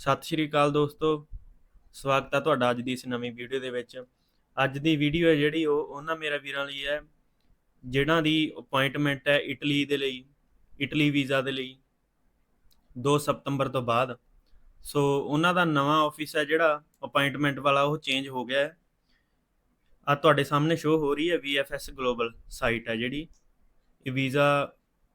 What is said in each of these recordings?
ਸਤਿ ਸ਼੍ਰੀ ਅਕਾਲ ਦੋਸਤੋ। ਸਵਾਗਤ ਹੈ ਤੁਹਾਡਾ ਅੱਜ ਦੀ ਇਸ ਨਵੀਂ ਵੀਡੀਓ ਦੇ ਵਿੱਚ। ਅੱਜ ਦੀ ਵੀਡੀਓ ਹੈ ਜਿਹੜੀ ਉਹ ਉਹਨਾਂ ਮੇਰਾ ਵੀਰਾਂ ਲਈ ਹੈ, ਜਿਨ੍ਹਾਂ ਦੀ ਅਪਾਇੰਟਮੈਂਟ ਹੈ ਇਟਲੀ ਦੇ ਲਈ, ਇਟਲੀ ਵੀਜ਼ਾ ਦੇ ਲਈ 2 ਸਤੰਬਰ ਤੋਂ ਬਾਅਦ। ਸੋ ਉਹਨਾਂ ਦਾ ਨਵਾਂ ਆਫਿਸ ਹੈ ਜਿਹੜਾ ਅਪਾਇੰਟਮੈਂਟ ਵਾਲਾ ਉਹ ਚੇਂਜ ਹੋ ਗਿਆ ਹੈ। ਆ ਤੁਹਾਡੇ ਸਾਹਮਣੇ ਸ਼ੋ ਹੋ ਰਹੀ ਹੈ VFS ਗਲੋਬਲ ਸਾਈਟ ਹੈ ਜਿਹੜੀ। ਇਹ ਵੀਜ਼ਾ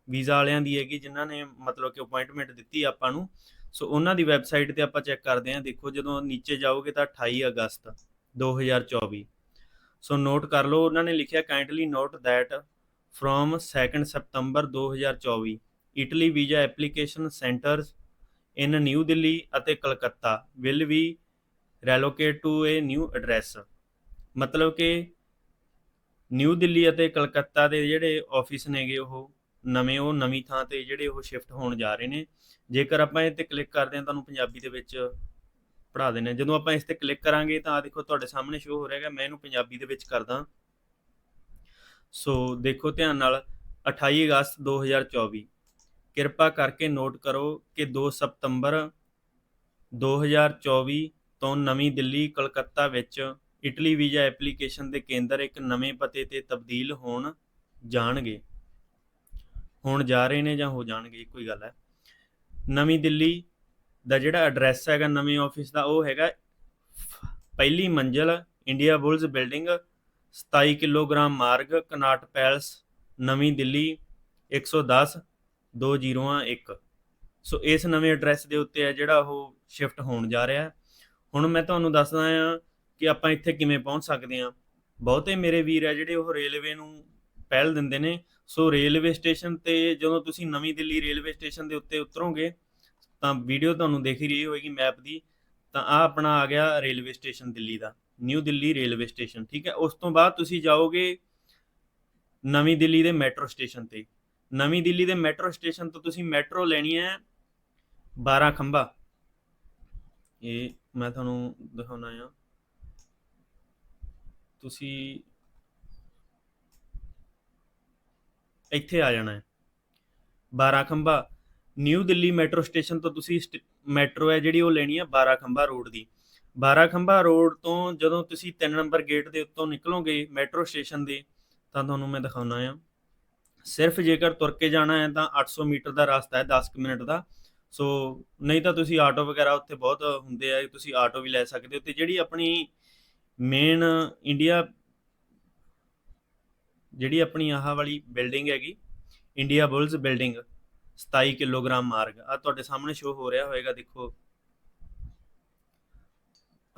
ਵੀਜ਼ਾ ਵਾਲਿਆਂ ਦੀ ਹੈਗੀ, ਜਿਨ੍ਹਾਂ ਨੇ ਮਤਲਬ ਕਿ ਅਪਾਇੰਟਮੈਂਟ ਦਿੱਤੀ ਆਪਾਂ ਨੂੰ। ਸੋ ਉਹਨਾਂ ਦੀ ਵੈਬਸਾਈਟ ਤੇ ਆਪਾਂ ਚੈੱਕ ਕਰਦੇ ਹਾਂ। ਦੇਖੋ, ਜਦੋਂ ਨੀਚੇ ਜਾਓਗੇ ਤਾਂ 28 ਅਗਸਤ 2024 ਸੋ ਨੋਟ ਕਰ ਲਓ, ਉਹਨਾਂ ਨੇ ਲਿਖਿਆ kindly note that from 2nd September 2024 Italy visa application centres in New Delhi ਅਤੇ Calcutta will be relocate to a new address ਮਤਲਬ ਕਿ ਨਿਊ ਦਿੱਲੀ ਅਤੇ ਕਲਕੱਤਾ ਦੇ ਜਿਹੜੇ ਆਫਿਸ ਨੇਗੇ ਉਹ ਨਵੇਂ ਉਹ ਨਵੀਂ ਥਾਂ ਤੇ ਜਿਹੜੇ ਉਹ ਸ਼ਿਫਟ ਹੋਣ ਜਾ ਰਹੇ ਨੇ। ਜੇਕਰ ਆਪਾਂ ਇਹ ਤੇ ਕਲਿੱਕ ਕਰਦੇ ਹਾਂ, ਤੁਹਾਨੂੰ ਪੰਜਾਬੀ ਦੇ ਵਿੱਚ ਪੜ੍ਹਾ ਦਿੰਦੇ ਹਾਂ। ਜਦੋਂ ਆਪਾਂ ਇਸ ਤੇ ਕਲਿੱਕ ਕਰਾਂਗੇ ਤਾਂ ਆ ਦੇਖੋ ਤੁਹਾਡੇ ਸਾਹਮਣੇ ਸ਼ੋ ਹੋ ਰਿਹਾ ਮੈਂ ਇਹਨੂੰ ਪੰਜਾਬੀ ਦੇ ਵਿੱਚ ਕਰਦਾ। ਸੋ ਦੇਖੋ ਧਿਆਨ ਨਾਲ 28 ਅਗਸਤ 2024 ਕਿਰਪਾ ਕਰਕੇ ਨੋਟ ਕਰੋ ਕਿ 2 ਸਤੰਬਰ 2024 ਤੋਂ ਨਵੀਂ ਦਿੱਲੀ, ਕਲਕੱਤਾ ਵਿੱਚ ਇਟਲੀ ਵੀਜ਼ਾ ਐਪਲੀਕੇਸ਼ਨ ਦੇ ਕੇਂਦਰ ਇੱਕ ਨਵੇਂ ਪਤੇ ਤੇ ਤਬਦੀਲ ਹੋਣ ਜਾਣਗੇ। ਹੋਣ ਜਾ ਰਹੇ ਨੇ ਜਾਂ ਹੋ ਜਾਣਗੇ, ਇੱਕੋ ਹੀ ਗੱਲ ਹੈ। ਨਵੀਂ ਦਿੱਲੀ ਦਾ ਜਿਹੜਾ ਐਡਰੈਸ ਹੈਗਾ ਨਵੇਂ ਆਫਿਸ ਦਾ, ਉਹ ਹੈਗਾ ਪਹਿਲੀ ਮੰਜ਼ਲ ਇੰਡੀਆ ਬੁਲਸ ਬਿਲਡਿੰਗ 27 ਕਿਲੋਗ੍ਰਾਮ ਮਾਰਗ ਕਨਾਟ ਪੈਲਸ ਨਵੀਂ ਦਿੱਲੀ 110 201 ਸੋ ਇਸ ਨਵੇਂ ਐਡਰੈਸ ਦੇ ਉੱਤੇ ਹੈ ਜਿਹੜਾ ਉਹ ਸ਼ਿਫਟ ਹੋਣ ਜਾ ਰਿਹਾ ਹੁਣ ਮੈਂ ਤੁਹਾਨੂੰ ਦੱਸਦਾ ਆ ਕਿ ਆਪਾਂ ਇੱਥੇ ਕਿਵੇਂ ਪਹੁੰਚ ਸਕਦੇ ਹਾਂ। ਬਹੁਤੇ ਮੇਰੇ ਵੀਰ ਹੈ ਜਿਹੜੇ ਉਹ ਰੇਲਵੇ ਨੂੰ ਪਹਿਲ ਦਿੰਦੇ ਨੇ। ਸੋ ਰੇਲਵੇ ਸਟੇਸ਼ਨ ਤੇ ਜਦੋਂ ਤੁਸੀਂ ਨਵੀਂ ਦਿੱਲੀ ਰੇਲਵੇ ਸਟੇਸ਼ਨ ਦੇ ਉੱਤੇ ਉਤਰੋਗੇ, ਤਾਂ ਵੀਡੀਓ ਤੁਹਾਨੂੰ ਦੇਖ ਹੀ ਰਹੀ ਹੋਏਗੀ ਮੈਪ ਦੀ। ਤਾਂ ਆ ਆਪਣਾ ਆ ਗਿਆ ਰੇਲਵੇ ਸਟੇਸ਼ਨ ਦਿੱਲੀ ਦਾ, ਨਿਊ ਦਿੱਲੀ ਰੇਲਵੇ ਸਟੇਸ਼ਨ, ਠੀਕ ਹੈ? ਉਸ ਤੋਂ ਬਾਅਦ ਤੁਸੀਂ ਜਾਓਗੇ ਨਵੀਂ ਦਿੱਲੀ ਦੇ ਮੈਟਰੋ ਸਟੇਸ਼ਨ ਤੇ। ਨਵੀਂ ਦਿੱਲੀ ਦੇ ਮੈਟਰੋ ਸਟੇਸ਼ਨ ਤੋਂ ਤੁਸੀਂ ਮੈਟਰੋ ਲੈਣੀ ਹੈ 12 ਖੰਭਾ। ਇਹ ਮੈਂ ਤੁਹਾਨੂੰ ਦਿਖਾਉਣਾ ਆ। ਤੁਸੀਂ ਇੱਥੇ ਆ ਜਾਣਾ ਹੈ। 12 ਖੰਭਾ ਨਿਊ ਦਿੱਲੀ ਮੈਟਰੋ ਸਟੇਸ਼ਨ ਤੋਂ ਤੁਸੀਂ ਮੈਟਰੋ ਹੈ ਜਿਹੜੀ ਉਹ ਲੈਣੀ ਹੈ 12 ਖੰਭਾ ਰੋਡ ਦੀ। 12 ਖੰਭਾ ਰੋਡ ਤੋਂ ਜਦੋਂ ਤੁਸੀਂ 3 ਨੰਬਰ ਗੇਟ ਦੇ ਉੱਤੋਂ ਨਿਕਲੋਗੇ ਮੈਟਰੋ ਸਟੇਸ਼ਨ ਦੇ, ਤਾਂ ਤੁਹਾਨੂੰ ਮੈਂ ਦਿਖਾਉਣਾ ਆ। ਸਿਰਫ ਜੇਕਰ ਤੁਰ ਕੇ ਜਾਣਾ ਹੈ ਤਾਂ 800 ਮੀਟਰ ਦਾ ਰਸਤਾ ਹੈ 10 ਕੁ ਮਿੰਟ ਦਾ। ਸੋ ਨਹੀਂ ਤਾਂ ਤੁਸੀਂ ਆਟੋ ਵਗੈਰਾ ਉੱਥੇ ਬਹੁਤ ਹੁੰਦੇ ਆ, ਤੁਸੀਂ ਆਟੋ ਵੀ ਲੈ ਸਕਦੇ ਹੋ ਤੇ ਜਿਹੜੀ ਆਪਣੀ ਮੇਨ ਇੰਡੀਆ ਜਿਹੜੀ ਆਪਣੀ ਆਹ ਵਾਲੀ ਬਿਲਡਿੰਗ ਹੈਗੀ, ਇੰਡੀਆ ਬੁਲਸ ਬਿਲਡਿੰਗ 27 ਕਿਲੋਗ੍ਰਾਮ ਮਾਰਗ ਆ ਤੁਹਾਡੇ ਸਾਹਮਣੇ ਸ਼ੋ ਹੋ ਰਿਹਾ ਹੋਏਗਾ, ਦੇਖੋ।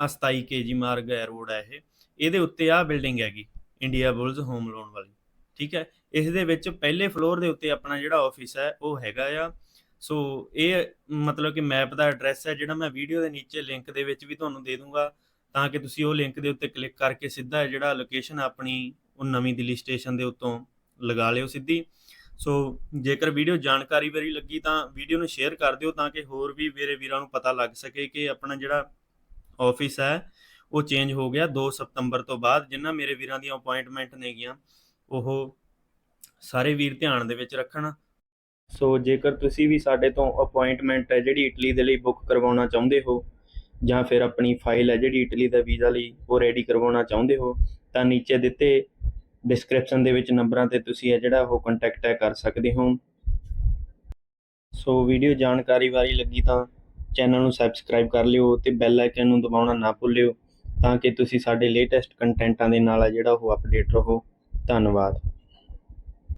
ਆ 27 ਕੇਜੀ ਮਾਰਗ ਹੈ ਰੋਡ ਹੈ ਇਹ। ਇਹਦੇ ਉੱਤੇ ਆ ਬਿਲਡਿੰਗ ਹੈਗੀ, ਇੰਡੀਆ ਬੁਲਸ ਹੋਮ ਲੋਨ ਵਾਲੀ, ਠੀਕ ਹੈ? ਇਸ ਦੇ ਵਿੱਚ ਪਹਿਲੇ ਫਲੋਰ ਦੇ ਉੱਤੇ ਆਪਣਾ ਜਿਹੜਾ ਆਫਿਸ ਹੈ, ਉਹ ਹੈਗਾ ਆ। ਸੋ ਇਹ ਮਤਲਬ ਕਿ ਮੈਪ ਦਾ ਐਡਰੈਸ ਹੈ, ਜਿਹੜਾ ਮੈਂ ਵੀਡੀਓ ਦੇ ਨੀਚੇ ਲਿੰਕ ਦੇ ਵਿੱਚ ਵੀ ਤੁਹਾਨੂੰ ਦੇ ਦੂੰਗਾ, ਤਾਂ ਕਿ ਤੁਸੀਂ ਉਹ ਲਿੰਕ ਦੇ ਉੱਤੇ ਕਲਿੱਕ ਕਰਕੇ ਸਿੱਧਾ ਜਿਹੜਾ ਲੋਕੇਸ਼ਨ ਆਪਣੀ ਉਹ ਨਵੀਂ ਦਿੱਲੀ ਸਟੇਸ਼ਨ ਦੇ ਉੱਤੋਂ ਲਗਾ ਲਿਓ ਸਿੱਧੀ। ਸੋ ਜੇਕਰ ਵੀਡੀਓ ਜਾਣਕਾਰੀ ਵਾਲੀ ਲੱਗੀ ਤਾਂ ਵੀਡੀਓ ਨੂੰ ਸ਼ੇਅਰ ਕਰ ਦਿਓ ਤਾਂ ਕਿ ਹੋਰ ਵੀ ਮੇਰੇ ਵੀਰਾਂ ਨੂੰ ਪਤਾ ਲੱਗ ਸਕੇ ਕਿ ਆਪਣਾ ਜਿਹੜਾ ਆਫਿਸ ਹੈ, ਉਹ ਚੇਂਜ ਹੋ ਗਿਆ 2 ਸਤੰਬਰ ਤੋਂ ਬਾਅਦ ਜਿਨ੍ਹਾਂ ਮੇਰੇ ਵੀਰਾਂ ਦੀਆਂ ਅਪਾਇੰਟਮੈਂਟ ਨੇਗੀਆਂ, ਉਹ ਸਾਰੇ ਵੀਰ ਧਿਆਨ ਦੇ ਵਿੱਚ ਰੱਖਣ। ਸੋ ਜੇਕਰ ਤੁਸੀਂ ਵੀ ਸਾਡੇ ਤੋਂ ਅਪਾਇੰਟਮੈਂਟ ਹੈ ਜਿਹੜੀ ਇਟਲੀ ਦੇ ਲਈ ਬੁੱਕ ਕਰਵਾਉਣਾ ਚਾਹੁੰਦੇ ਹੋ, ਜਾਂ ਫਿਰ ਆਪਣੀ ਫਾਈਲ ਹੈ ਜਿਹੜੀ ਇਟਲੀ ਦਾ ਵੀਜ਼ਾ ਲਈ ਉਹ ਰੈਡੀ ਕਰਵਾਉਣਾ ਚਾਹੁੰਦੇ ਹੋ, ਤਾਂ ਨੀਚੇ ਦਿੱਤੇ ਡਿਸਕ੍ਰਿਪਸ਼ਨ ਦੇ ਵਿੱਚ ਨੰਬਰਾਂ ਤੇ ਤੁਸੀਂ ਇਹ ਜਿਹੜਾ ਉਹ ਕੰਟੈਕਟ ਹੈ ਕਰ ਸਕਦੇ ਹੋ। ਸੋ ਵੀਡੀਓ ਜਾਣਕਾਰੀ ਵਾਲੀ ਲੱਗੀ ਤਾਂ ਚੈਨਲ ਨੂੰ ਸਬਸਕ੍ਰਾਈਬ ਕਰ ਲਿਓ ਤੇ ਬੈਲ ਆਈਕਨ ਨੂੰ ਦਬਾਉਣਾ ਨਾ ਭੁੱਲਿਓ ਤਾਂ ਕਿ ਤੁਸੀਂ ਸਾਡੇ ਲੇਟੈਸਟ ਕੰਟੈਂਟਾਂ ਦੇ ਨਾਲ ਹੈ ਜਿਹੜਾ ਉਹ ਅਪਡੇਟ ਰਹੋ। ਧੰਨਵਾਦ।